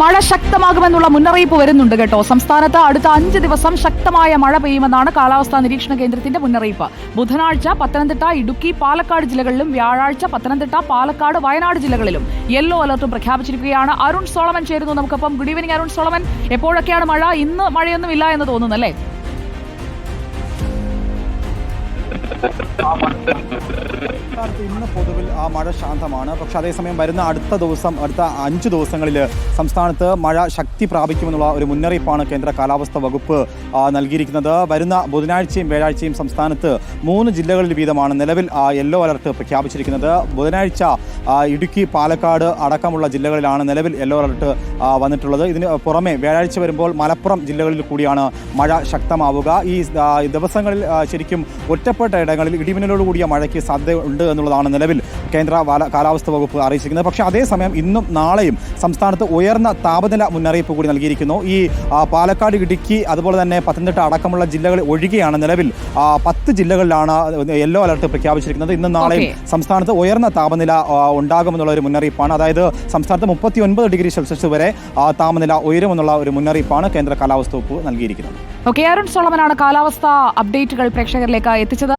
മഴ ശക്തമാകുമെന്നുള്ള മുന്നറിയിപ്പ് വരുന്നുണ്ട് കേട്ടോ. സംസ്ഥാനത്ത് അടുത്ത അഞ്ച് ദിവസം ശക്തമായ മഴ പെയ്യുമെന്നാണ് കാലാവസ്ഥാ നിരീക്ഷണ കേന്ദ്രത്തിന്റെ മുന്നറിയിപ്പ്. ബുധനാഴ്ച പത്തനംതിട്ട ഇടുക്കി പാലക്കാട് ജില്ലകളിലും വ്യാഴാഴ്ച പത്തനംതിട്ട പാലക്കാട് വയനാട് ജില്ലകളിലും യെല്ലോ അലർട്ടും പ്രഖ്യാപിച്ചിരിക്കുകയാണ്. അരുൺ സോളമൻ ചേരുന്നു നമുക്കപ്പം. Good evening Arun Solomon. എപ്പോഴൊക്കെയാണ് മഴ? ഇന്ന് മഴയൊന്നും ഇല്ല എന്ന് തോന്നുന്നു ഇന്ന് പൊതുവിൽ ആ മഴ ശാന്തമാണ്. പക്ഷെ അതേസമയം വരുന്ന അടുത്ത ദിവസം അടുത്ത അഞ്ച് ദിവസങ്ങളിൽ സംസ്ഥാനത്ത് മഴ ശക്തി പ്രാപിക്കുമെന്നുള്ള ഒരു മുന്നറിയിപ്പാണ് കേന്ദ്ര കാലാവസ്ഥ വകുപ്പ് നൽകിയിരിക്കുന്നത്. വരുന്ന ബുധനാഴ്ചയും വ്യാഴാഴ്ചയും സംസ്ഥാനത്ത് മൂന്ന് ജില്ലകളിൽ വീതമാണ് നിലവിൽ യെല്ലോ അലർട്ട് പ്രഖ്യാപിച്ചിരിക്കുന്നത്. ബുധനാഴ്ച ഇടുക്കി പാലക്കാട് അടക്കമുള്ള ജില്ലകളിലാണ് നിലവിൽ യെല്ലോ അലർട്ട് വന്നിട്ടുള്ളത്. ഇതിന് പുറമെ വ്യാഴാഴ്ച വരുമ്പോൾ മലപ്പുറം ജില്ലകളിൽ കൂടിയാണ് മഴ ശക്തമാവുക. ഈ ദിവസങ്ങളിൽ ശരിക്കും ഒറ്റപ്പെട്ട ഇടങ്ങളിൽ ഇടിമിന്നലോട് കൂടിയ മഴയ്ക്ക് സാധ്യതയുണ്ട് എന്നുള്ളതാണ് നിലവിൽ കേന്ദ്ര കാലാവസ്ഥ വകുപ്പ് അറിയിച്ചിരിക്കുന്നത്. പക്ഷേ അതേസമയം ഇന്നും നാളെയും സംസ്ഥാനത്ത് ഉയർന്ന താപനില മുന്നറിയിപ്പ് കൂടി നൽകിയിരിക്കുന്നു. ഈ പാലക്കാട് ഇടുക്കി അതുപോലെ തന്നെ പത്തനംതിട്ട അടക്കമുള്ള ജില്ലകൾ ഒഴികെയാണ് നിലവിൽ പത്ത് ജില്ലകളിലാണ് യെല്ലോ അലർട്ട് പ്രഖ്യാപിച്ചിരിക്കുന്നത്. ഇന്നും നാളെയും. സംസ്ഥാനത്ത് ഉയർന്ന താപനില ഉണ്ടാകുമെന്നുള്ള ഒരു മുന്നറിയിപ്പാണ്. അതായത് സംസ്ഥാനത്ത് മുപ്പത്തി ഒൻപത് ഡിഗ്രി സെൽഷ്യസ് വരെ താപനില ഉയരുമെന്നുള്ള ഒരു മുന്നറിയിപ്പാണ് കേന്ദ്ര കാലാവസ്ഥ വകുപ്പ് നൽകിയിരിക്കുന്നത്. ഓക്കെ അരുൺ സോളമനാണ് കാലാവസ്ഥ അപ്ഡേറ്റുകൾ പ്രേക്ഷകരിലേക്ക് എത്തിച്ചത്.